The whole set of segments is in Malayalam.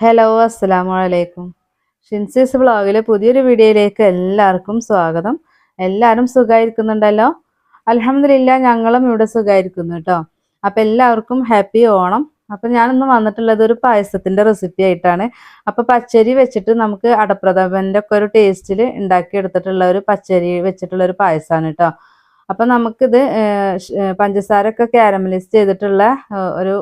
ഹലോ അസ്സലാമു അലൈക്കും ഷിൻസീസ് വ്ളോഗിലെ പുതിയൊരു വീഡിയോയിലേക്ക് എല്ലാവർക്കും സ്വാഗതം. എല്ലാവരും സുഖമായിരിക്കുന്നുണ്ടല്ലോ അലഹമില്ല ഞങ്ങളും ഇവിടെ സുഖമായിരിക്കുന്നു കേട്ടോ അപ്പം എല്ലാവർക്കും ഹാപ്പി ഓണം. അപ്പം ഞാനിന്ന് വന്നിട്ടുള്ളത് ഒരു പായസത്തിന്റെ റെസിപ്പി ആയിട്ടാണ്. അപ്പോൾ പച്ചരി വെച്ചിട്ട് നമുക്ക് അടപ്രഥമന്റെ ഒക്കെ ഒരു ടേസ്റ്റിൽ ഉണ്ടാക്കിയെടുത്തിട്ടുള്ള ഒരു പച്ചരി വെച്ചിട്ടുള്ള ഒരു പായസമാണ് കേട്ടോ അപ്പം നമുക്കിത് പഞ്ചസാരൊക്കെ കാരമലൈസ് ചെയ്തിട്ടുള്ള ഒരു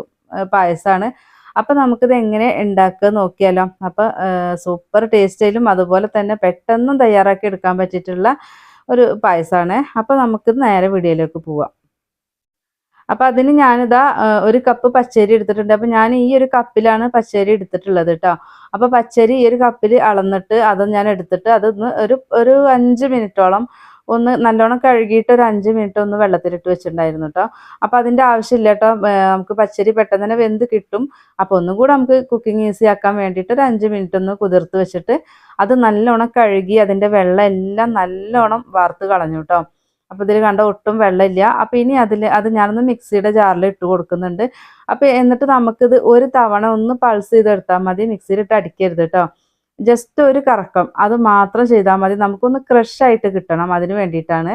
പായസമാണ് അപ്പൊ നമുക്കിത് എങ്ങനെ ഉണ്ടാക്കുക നോക്കിയാലോ. അപ്പൊ സൂപ്പർ ടേസ്റ്റിലും അതുപോലെ തന്നെ പെട്ടെന്നും തയ്യാറാക്കി എടുക്കാൻ പറ്റിയിട്ടുള്ള ഒരു പായസമാണ് അപ്പൊ നമുക്ക് നേരെ വീഡിയോയിലേക്ക് പോവാം. അപ്പൊ അതിന് ഞാനിതാ ഒരു കപ്പ് പച്ചരി എടുത്തിട്ടുണ്ട്. അപ്പൊ ഞാൻ ഈ ഒരു കപ്പിലാണ് പച്ചരി എടുത്തിട്ടുള്ളത് കേട്ടോ അപ്പൊ പച്ചരി ഈ ഒരു കപ്പിൽ അളന്നിട്ട് അത് ഞാൻ എടുത്തിട്ട് അതൊന്ന് ഒരു ഒരു അഞ്ച് മിനിറ്റോളം ഒന്ന് നല്ലോണം കഴുകിയിട്ട് ഒരു അഞ്ച് മിനിറ്റ് ഒന്ന് വെള്ളത്തിലിട്ട് വെച്ചിട്ടുണ്ടായിരുന്നു കേട്ടോ അപ്പൊ അതിന്റെ ആവശ്യമില്ല കേട്ടോ നമുക്ക് പച്ചരി പെട്ടെന്ന് തന്നെ വെന്ത് കിട്ടും. അപ്പോൾ ഒന്നും കൂടെ നമുക്ക് കുക്കിംഗ് ഈസി ആക്കാൻ വേണ്ടിയിട്ട് ഒരു അഞ്ച് മിനിറ്റ് ഒന്ന് കുതിർത്ത് വെച്ചിട്ട് അത് നല്ലോണം കഴുകി അതിന്റെ വെള്ളം എല്ലാം നല്ലോണം വാർത്ത് കളഞ്ഞു കേട്ടോ അപ്പോൾ ഇതിൽ കണ്ട ഒട്ടും വെള്ളമില്ല. അപ്പോൾ ഇനി അതിൽ അത് ഞാനൊന്ന് മിക്സിയുടെ ജാറിൽ ഇട്ട് കൊടുക്കുന്നുണ്ട്. അപ്പോൾ എന്നിട്ട് നമുക്കിത് ഒരു തവണ ഒന്ന് പൾസ് ചെയ്തെടുത്താൽ മതി. മിക്സിയിലിട്ട് അടിക്കരുത് കേട്ടോ ജസ്റ്റ് ഒരു കറക്കം. അത് മാത്രം ചെയ്താൽ മതി. നമുക്കൊന്ന് ക്രഷ് ആയിട്ട് കിട്ടണം അതിന് വേണ്ടിയിട്ടാണ്.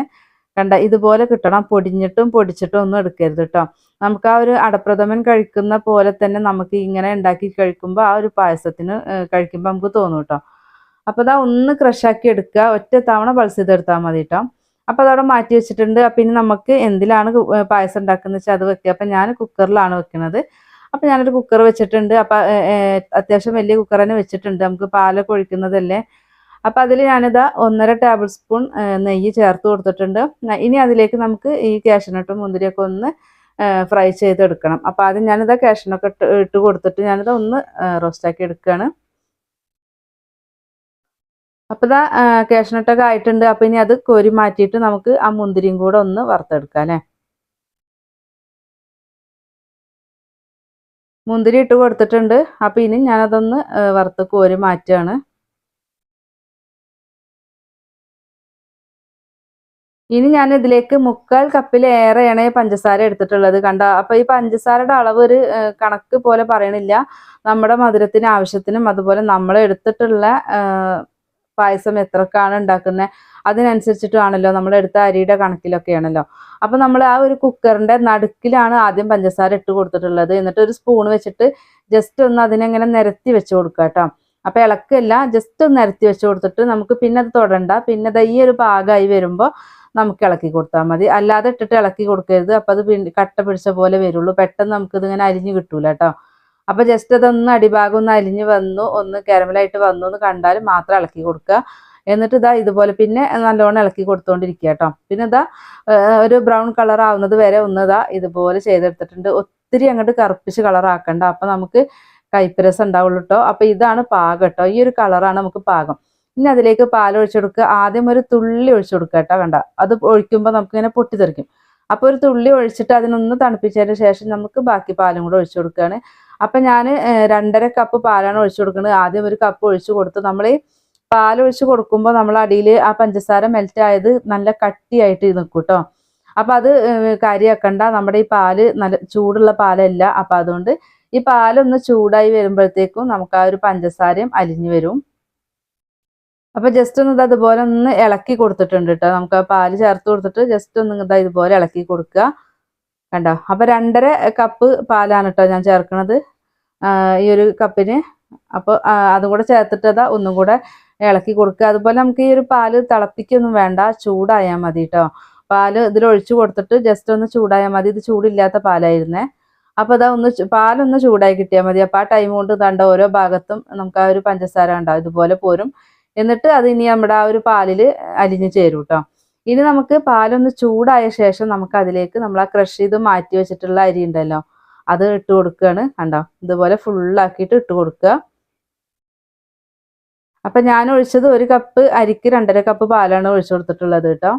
കണ്ട ഇതുപോലെ കിട്ടണം. പൊടിഞ്ഞിട്ടും പൊടിച്ചിട്ടും ഒന്നും എടുക്കരുത് കേട്ടോ നമുക്ക് ആ ഒരു അടപ്രഥമൻ കഴിക്കുന്ന പോലെ തന്നെ നമുക്ക് ഇങ്ങനെ ഉണ്ടാക്കി കഴിക്കുമ്പോൾ ആ ഒരു പായസത്തിന് കഴിക്കുമ്പോൾ നമുക്ക് തോന്നും കേട്ടോ അപ്പോൾ അതാ ഒന്ന് ക്രഷാക്കി എടുക്കുക. ഒറ്റ തവണ പൾസ് ചെയ്തെടുത്താൽ മതി കേട്ടോ അപ്പോൾ അതവിടെ മാറ്റി വെച്ചിട്ടുണ്ട്. ഇനി നമുക്ക് എന്തിലാണ് പായസം ഉണ്ടാക്കുന്നത് വെച്ചാൽ അത് വെക്കുക. അപ്പം ഞാൻ കുക്കറിലാണ് വെക്കുന്നത് അപ്പം ഞാനൊരു കുക്കർ വെച്ചിട്ടുണ്ട്. അപ്പം അത്യാവശ്യം വലിയ കുക്കർ തന്നെ വെച്ചിട്ടുണ്ട്. നമുക്ക് പാലൊക്കെ ഒഴിക്കുന്നതല്ലേ. അപ്പം അതിൽ ഞാനിതാ ഒന്നര ടേബിൾ സ്പൂൺ നെയ്യ് ചേർത്ത് കൊടുത്തിട്ടുണ്ട്. ഇനി അതിലേക്ക് നമുക്ക് ഈ കാഷ്യനട്ടും മുന്തിരിയൊക്കെ ഒന്ന് ഫ്രൈ ചെയ്തെടുക്കണം. അപ്പോൾ ആദ്യം ഞാനിതാ കാഷ്യനൊക്കെ ഇട്ട് ഇട്ട് കൊടുത്തിട്ട് ഞാനിത് ഒന്ന് റോസ്റ്റാക്കി എടുക്കുകയാണ് അപ്പോൾ ഇതാ കാഷ്യനട്ടൊക്കെ ആയിട്ടുണ്ട്. അപ്പോൾ ഇനി അത് കോരി മാറ്റിയിട്ട് നമുക്ക് ആ മുന്തിരിയും കൂടെ ഒന്ന് വറുത്തെടുക്കാം അല്ലേ മുന്തിരി ഇട്ട് കൊടുത്തിട്ടുണ്ട്. അപ്പോൾ ഇനി ഞാനതൊന്ന് വറുത്ത് കോരി മാറ്റുകയാണ് ഇനി ഞാൻ ഇതിലേക്ക് മുക്കാൽ കപ്പിലേറെയാണ് പഞ്ചസാര എടുത്തിട്ടുള്ളത്. കണ്ട? അപ്പൊ ഈ പഞ്ചസാരയുടെ അളവ് ഒരു കണക്ക് പോലെ പറയണില്ല. നമ്മുടെ മധുരത്തിന് ആവശ്യത്തിനും അതുപോലെ നമ്മൾ എടുത്തിട്ടുള്ള പായസം എത്രക്കാണ് ഉണ്ടാക്കുന്നത്? അതിനനുസരിച്ചിട്ടാണല്ലോ നമ്മൾ എടുത്ത അരിയുടെ കണക്കിലൊക്കെയാണല്ലോ. അപ്പം നമ്മൾ ആ ഒരു കുക്കറിന്റെ നടുക്കിലാണ് ആദ്യം പഞ്ചസാര ഇട്ട് കൊടുത്തിട്ടുള്ളത്. എന്നിട്ട് ഒരു സ്പൂൺ വെച്ചിട്ട് ജസ്റ്റ് ഒന്ന് അതിനെങ്ങനെ നിരത്തി വെച്ച് കൊടുക്കുക കേട്ടോ. അപ്പം ഇളക്കല്ല ജസ്റ്റ് ഒന്ന് നിരത്തി വെച്ച് കൊടുത്തിട്ട് നമുക്ക് പിന്നെ അത് തൊടണ്ട. പിന്നെ അത് ഈ ഒരു പാകമായി വരുമ്പോൾ നമുക്ക് ഇളക്കി കൊടുത്താൽ മതി. അല്ലാതെ ഇട്ടിട്ട് ഇളക്കി കൊടുക്കരുത്. അപ്പം അത് കട്ട പിടിച്ച പോലെ വരുള്ളൂ. പെട്ടെന്ന് നമുക്ക് അരിഞ്ഞ് അരിഞ്ഞു കിട്ടൂല കേട്ടോ. അപ്പൊ ജസ്റ്റ് അതൊന്ന് അടിഭാഗം ഒന്ന് അലിഞ്ഞ് വന്നു ഒന്ന് കാരമലായിട്ട് വന്നു എന്ന് കണ്ടാൽ മാത്രം ഇളക്കി കൊടുക്കുക. എന്നിട്ട് ഇതാ ഇതുപോലെ പിന്നെ നല്ലോണം ഇളക്കി കൊടുത്തോണ്ടിരിക്കുക കേട്ടോ. പിന്നെ ഇതാ ഒരു ബ്രൗൺ കളർ ആവുന്നത് വരെ ഒന്ന് ഇതാ ഇതുപോലെ ചെയ്തെടുത്തിട്ടുണ്ട്. ഒത്തിരി അങ്ങോട്ട് കറുപ്പിച്ച് കളർ ആക്കണ്ട. അപ്പൊ നമുക്ക് കൈപ്പരസം ഉണ്ടാവുള്ളൂ കേട്ടോ. അപ്പൊ ഇതാണ് പാകം കേട്ടോ. ഈ ഒരു കളറാണ് നമുക്ക് പാകം. ഇനി അതിലേക്ക് പാൽ ഒഴിച്ചു കൊടുക്കുക. ആദ്യം ഒരു തുള്ളി ഒഴിച്ചു കൊടുക്കുക കേട്ടോ. കണ്ട അത് ഒഴിക്കുമ്പോൾ നമുക്ക് ഇങ്ങനെ പൊട്ടിത്തെറിക്കും. അപ്പോൾ ഒരു തുള്ളി ഒഴിച്ചിട്ട് അതിനൊന്ന് തണുപ്പിച്ചതിന് ശേഷം നമുക്ക് ബാക്കി പാലും കൂടെ ഒഴിച്ചു കൊടുക്കുകയാണ്. അപ്പം ഞാൻ രണ്ടര കപ്പ് പാലാണ് ഒഴിച്ചു കൊടുക്കുന്നത് ആദ്യം ഒരു കപ്പ് ഒഴിച്ചു കൊടുത്ത് നമ്മൾ പാൽ ഒഴിച്ച് കൊടുക്കുമ്പോൾ നമ്മൾ അടിയിൽ ആ പഞ്ചസാര മെൽറ്റ് ആയത് നല്ല കട്ടിയായിട്ട് നിൽക്കും കേട്ടോ അപ്പം അത് കാര്യമാക്കണ്ട നമ്മുടെ ഈ പാൽ നല്ല ചൂടുള്ള പാലല്ല. അപ്പം അതുകൊണ്ട് ഈ പാലൊന്ന് ചൂടായി വരുമ്പോഴത്തേക്കും നമുക്ക് ആ ഒരു പഞ്ചസാരയും അലിഞ്ഞു വരും. അപ്പൊ ജസ്റ്റ് ഒന്ന് ഇത് അതുപോലെ ഒന്ന് ഇളക്കി കൊടുത്തിട്ടുണ്ട് കേട്ടോ നമുക്ക് ആ പാൽ ചേർത്ത് കൊടുത്തിട്ട് ജസ്റ്റ് ഒന്ന് ഇതാ ഇതുപോലെ ഇളക്കി കൊടുക്കുക. കണ്ടോ? അപ്പൊ രണ്ടര കപ്പ് പാലാണ് കേട്ടോ ഞാൻ ചേർക്കണത്. ഈ ഒരു കപ്പിന്. അപ്പോൾ അതും കൂടെ ചേർത്തിട്ട് അതാ ഒന്നും കൂടെ ഇളക്കി കൊടുക്കുക. അതുപോലെ നമുക്ക് ഈ ഒരു പാൽ തിളപ്പിക്കൊന്നും വേണ്ട. ചൂടായാൽ മതി കേട്ടോ പാൽ ഇതിൽ ഒഴിച്ചു കൊടുത്തിട്ട് ജസ്റ്റ് ഒന്ന് ചൂടായാൽ മതി. ഇത് ചൂടില്ലാത്ത പാലായിരുന്നേ. അപ്പൊ അതാ ഒന്ന് പാലൊന്ന് ചൂടായി കിട്ടിയാൽ മതി. അപ്പൊ ആ ടൈം കൊണ്ട് കണ്ട ഓരോ ഭാഗത്തും നമുക്ക് ആ ഒരു പഞ്ചസാര ഉണ്ടാവും ഇതുപോലെ പോരും. എന്നിട്ട് അത് ഇനി നമ്മുടെ ആ ഒരു പാലിൽ അലിഞ്ഞു ചേരും കേട്ടോ ഇനി നമുക്ക് പാലൊന്ന് ചൂടായ ശേഷം നമുക്ക് അതിലേക്ക് നമ്മൾ ആ ക്രഷ് ചെയ്ത് മാറ്റി വെച്ചിട്ടുള്ള അരി ഉണ്ടല്ലോ അത് ഇട്ട് കൊടുക്കുകയാണ് കണ്ടോ? ഇതുപോലെ ഫുള്ളാക്കിയിട്ട് ഇട്ട് കൊടുക്കുക. അപ്പൊ ഞാൻ ഒഴിച്ചത് ഒരു കപ്പ് അരിക്ക് രണ്ടര കപ്പ് പാലാണ് ഒഴിച്ചു കൊടുത്തിട്ടുള്ളത് കേട്ടോ.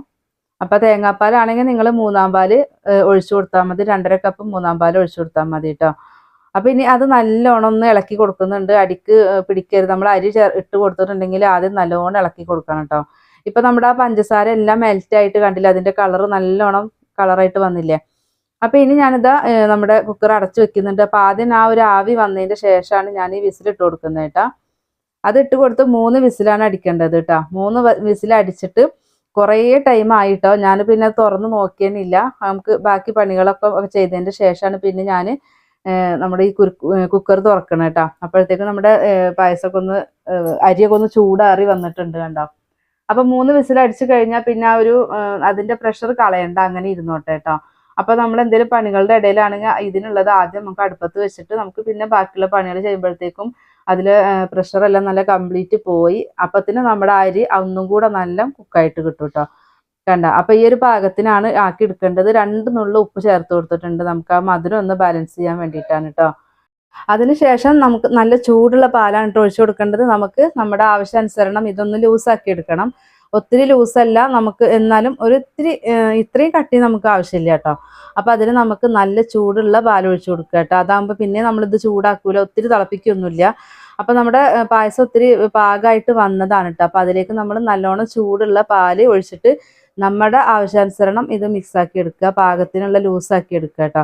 അപ്പൊ തേങ്ങാപ്പാലാണെങ്കിൽ നിങ്ങൾ മൂന്നാം പാൽ ഒഴിച്ചു കൊടുത്താൽ മതി. രണ്ടര കപ്പ് മൂന്നാം പാൽ ഒഴിച്ചു കൊടുത്താൽ മതി കേട്ടോ. അപ്പൊ ഇനി അത് നല്ലോണം ഒന്ന് ഇളക്കി കൊടുക്കുന്നുണ്ട്. അടിക്ക് പിടിക്കരുത്. നമ്മൾ അരി ഇട്ട് കൊടുത്തിട്ടുണ്ടെങ്കിൽ ആദ്യം നല്ലോണം ഇളക്കി കൊടുക്കണം കേട്ടോ. ഇപ്പൊ നമ്മുടെ ആ പഞ്ചസാര എല്ലാം മെൽറ്റ് ആയിട്ട് കണ്ടില്ല? അതിന്റെ കളർ നല്ലോണം കളറായിട്ട് വന്നില്ലേ? അപ്പൊ ഇനി ഞാനിതാ നമ്മുടെ കുക്കർ അടച്ചു വെക്കുന്നുണ്ട്. അപ്പൊ ആദ്യം ആ ഒരു ആവി വന്നതിന്റെ ശേഷമാണ് ഞാൻ ഈ വിസിൽ ഇട്ട് കൊടുക്കുന്നത് കേട്ടാ. അത് ഇട്ട് കൊടുത്ത് മൂന്ന് വിസിലാണ് അടിക്കേണ്ടത് കേട്ടോ. മൂന്ന് വിസിൽ അടിച്ചിട്ട് കുറേ ടൈം ആയിട്ടോ ഞാൻ പിന്നെ തുറന്ന് നോക്കിയെന്നില്ല നമുക്ക് ബാക്കി പണികളൊക്കെ ചെയ്തതിന്റെ ശേഷമാണ് പിന്നെ ഞാൻ നമ്മുടെ ഈ കുക്കർ തുറക്കണം കേട്ടോ. അപ്പോഴത്തേക്കും നമ്മുടെ പായസമൊക്കെ ഒന്ന് അരിയൊക്കെ ഒന്ന് ചൂടാറി വന്നിട്ടുണ്ട് കണ്ടോ? അപ്പൊ മൂന്ന് വിസിൽ അടിച്ചു കഴിഞ്ഞാൽ പിന്നെ ഒരു അതിന്റെ പ്രഷർ കളയണ്ട അങ്ങനെ ഇരുന്നോട്ടെ കേട്ടോ അപ്പൊ നമ്മൾ എന്തെങ്കിലും പണികളുടെ ഇടയിലാണെങ്കിൽ ഇതിനുള്ളത് ആദ്യം നമുക്ക് അടുപ്പത്ത് വെച്ചിട്ട് നമുക്ക് പിന്നെ ബാക്കിയുള്ള പണികൾ ചെയ്യുമ്പോഴത്തേക്കും അതിൽ പ്രഷറെല്ലാം നല്ല കംപ്ലീറ്റ് പോയി. അപ്പത്തിന് നമ്മുടെ അരി ഒന്നും കൂടെ നല്ല കുക്കായിട്ട് കിട്ടും കേട്ടോ കണ്ട അപ്പൊ ഈ ഒരു പാകത്തിനാണ് ആക്കി എടുക്കേണ്ടത്. രണ്ട് നുള്ള ഉപ്പ് ചേർത്ത് കൊടുത്തിട്ടുണ്ട്. നമുക്ക് ആ മധുരം ഒന്ന് ബാലൻസ് ചെയ്യാൻ വേണ്ടിയിട്ടാണ് കേട്ടോ അതിനുശേഷം നമുക്ക് നല്ല ചൂടുള്ള പാലാണ് ഇട്ട് ഒഴിച്ചു കൊടുക്കേണ്ടത്. നമുക്ക് നമ്മുടെ ആവശ്യാനുസരണം ഇതൊന്ന് ലൂസാക്കി എടുക്കണം. ഒത്തിരി ലൂസല്ല നമുക്ക് എന്നാലും ഒരു ഇത്തിരി ഇത്രയും കട്ടി നമുക്ക് ആവശ്യമില്ല കേട്ടോ അപ്പൊ അതിന് നമുക്ക് നല്ല ചൂടുള്ള പാൽ ഒഴിച്ചു കൊടുക്കുക കേട്ടോ അതാകുമ്പോൾ പിന്നെ നമ്മളിത് ചൂടാക്കൂല ഒത്തിരി തിളപ്പിക്കൊന്നുമില്ല. അപ്പൊ നമ്മുടെ പായസം ഒത്തിരി പാകമായിട്ട് വന്നതാണ് കേട്ടോ അപ്പൊ അതിലേക്ക് നമ്മൾ നല്ലോണം ചൂടുള്ള പാൽ ഒഴിച്ചിട്ട് നമ്മുടെ ആവശ്യാനുസരണം ഇത് മിക്സ് ആക്കി എടുക്കുക പാകത്തിനുള്ള ലൂസാക്കി എടുക്കുക കേട്ടോ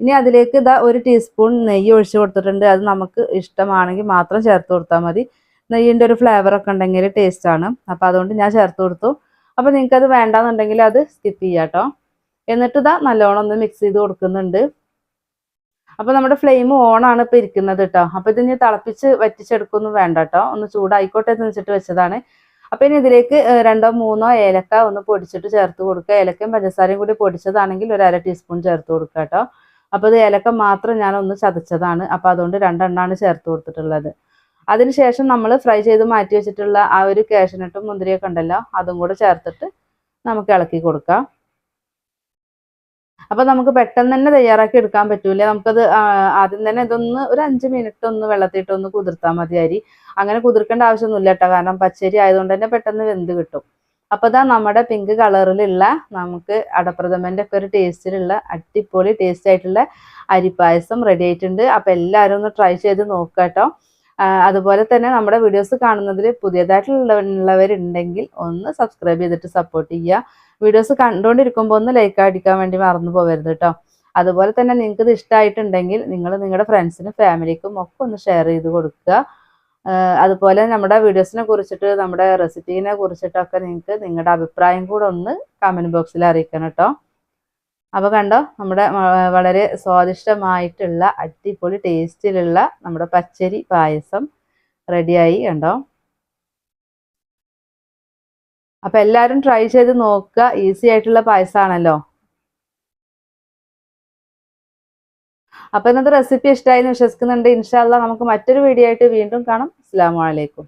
ഇനി അതിലേക്ക് ഇതാ ഒരു ടീസ്പൂൺ നെയ്യ് ഒഴിച്ചു കൊടുത്തിട്ടുണ്ട്. അത് നമുക്ക് ഇഷ്ടമാണെങ്കിൽ മാത്രം ചേർത്ത് കൊടുത്താൽ മതി. നെയ്യിന്റെ ഒരു ഫ്ലേവർ ഒക്കെ ഉണ്ടെങ്കിൽ ടേസ്റ്റ് ആണ്. അപ്പോൾ അതുകൊണ്ട് ഞാൻ ചേർത്ത് കൊടുത്തു. അപ്പോൾ നിങ്ങൾക്ക് അത് വേണ്ടാന്നുണ്ടെങ്കിൽ അത് സ്കിപ്പ് ചെയ്യാം കേട്ടോ. എന്നിട്ട് ഇതാ നല്ലോണം ഒന്ന് മിക്സ് ചെയ്ത് കൊടുക്കുന്നുണ്ട്. അപ്പോൾ നമ്മുടെ ഫ്ലെയിം ഓൺ ആണ് ഇപ്പൊ ഇരിക്കുന്നത് കേട്ടോ. അപ്പോൾ ഇനി തിളപ്പിച്ച് വറ്റിച്ചെടുക്കൊന്നും വേണ്ട കേട്ടോ. ഒന്ന് ചൂടായിക്കോട്ടെ എന്ന് വെച്ചിട്ട് വെച്ചതാണ്. അപ്പോൾ ഇനി ഇതിലേക്ക് രണ്ടോ മൂന്നോ ഏലക്ക ഒന്ന് പൊടിച്ചിട്ട് ചേർത്ത് കൊടുക്കുക. ഏലക്കയും പഞ്ചസാരയും കൂടി പൊടിച്ചതാണെങ്കിൽ ഒരു അര ടീസ്പൂൺ ചേർത്ത് കൊടുക്കുക കേട്ടോ. അപ്പോൾ ഇത് ഏലക്ക മാത്രം ഞാൻ ഒന്ന് ചതച്ചതാണ്. അപ്പോൾ അതുകൊണ്ട് രണ്ടെണ്ണമാണ് ചേർത്ത് കൊടുത്തിട്ടുള്ളത്. അതിനുശേഷം നമ്മൾ ഫ്രൈ ചെയ്ത് മാറ്റി വെച്ചിട്ടുള്ള ആ ഒരു കാഷ്യനട്ടും മുന്തിരിയൊക്കെ ഉണ്ടല്ലോ അതും കൂടെ ചേർത്തിട്ട് നമുക്ക് ഇളക്കി കൊടുക്കാം. അപ്പൊ നമുക്ക് പെട്ടെന്ന് തന്നെ തയ്യാറാക്കി എടുക്കാൻ പറ്റൂല. നമുക്കത് ആദ്യം തന്നെ ഇതൊന്ന് ഒരു അഞ്ച് മിനിറ്റ് ഒന്ന് വെള്ളത്തിയിട്ട് ഒന്ന് കുതിർത്താൽ മതി അങ്ങനെ കുതിർക്കേണ്ട ആവശ്യമൊന്നുമില്ല കേട്ടോ. കാരണം പച്ചരി ആയതുകൊണ്ട് തന്നെ പെട്ടെന്ന് വെന്ത് കിട്ടും. അപ്പൊ ഇതാ നമ്മുടെ പിങ്ക് കളറിലുള്ള നമുക്ക് അടപ്രഥമന്റെ ഒക്കെ ഒരു ടേസ്റ്റിലുള്ള അടിപൊളി ടേസ്റ്റ് ആയിട്ടുള്ള അരിപ്പായസം റെഡി ആയിട്ടുണ്ട്. അപ്പൊ എല്ലാവരും ഒന്ന് ട്രൈ ചെയ്ത് നോക്കുക കേട്ടോ. അതുപോലെ തന്നെ നമ്മുടെ വീഡിയോസ് കാണുന്നതിൽ പുതിയതായിട്ടുള്ളവരുണ്ടെങ്കിൽ ഒന്ന് സബ്സ്ക്രൈബ് ചെയ്തിട്ട് സപ്പോർട്ട് ചെയ്യുക. വീഡിയോസ് കണ്ടുകൊണ്ടിരിക്കുമ്പോൾ ഒന്ന് ലൈക്ക് അടിക്കാൻ വേണ്ടി മറന്നു പോകരുത് കേട്ടോ. അതുപോലെ തന്നെ നിങ്ങൾക്ക് ഇത് ഇഷ്ടമായിട്ടുണ്ടെങ്കിൽ നിങ്ങൾ നിങ്ങളുടെ ഫ്രണ്ട്സിനും ഫാമിലിക്കും ഒക്കെ ഒന്ന് ഷെയർ ചെയ്ത് കൊടുക്കുക. അതുപോലെ നമ്മുടെ വീഡിയോസിനെ കുറിച്ചിട്ട് നമ്മുടെ റെസിപ്പീനെ കുറിച്ചിട്ടൊക്കെ നിങ്ങൾക്ക് നിങ്ങളുടെ അഭിപ്രായം കൂടെ ഒന്ന് കമന്റ് ബോക്സിൽ അറിയിക്കണം കേട്ടോ അപ്പോൾ കണ്ടോ നമ്മുടെ വളരെ സ്വാദിഷ്ടമായിട്ടുള്ള അടിപൊളി ടേസ്റ്റിലുള്ള നമ്മുടെ പച്ചരി പായസം റെഡിയായി കണ്ടോ. അപ്പോൾ എല്ലാവരും ട്രൈ ചെയ്ത് നോക്കുക. ഈസി ആയിട്ടുള്ള പായസമാണല്ലോ അപ്പൊ ഇന്നത്തെ റെസിപ്പി ഇഷ്ടമായി എന്ന് വിശ്വസിക്കുന്നുണ്ട് ഇൻഷാല്ല നമുക്ക് മറ്റൊരു വീഡിയോ ആയിട്ട് വീണ്ടും കാണാം. അസ്സാം വലൈക്കും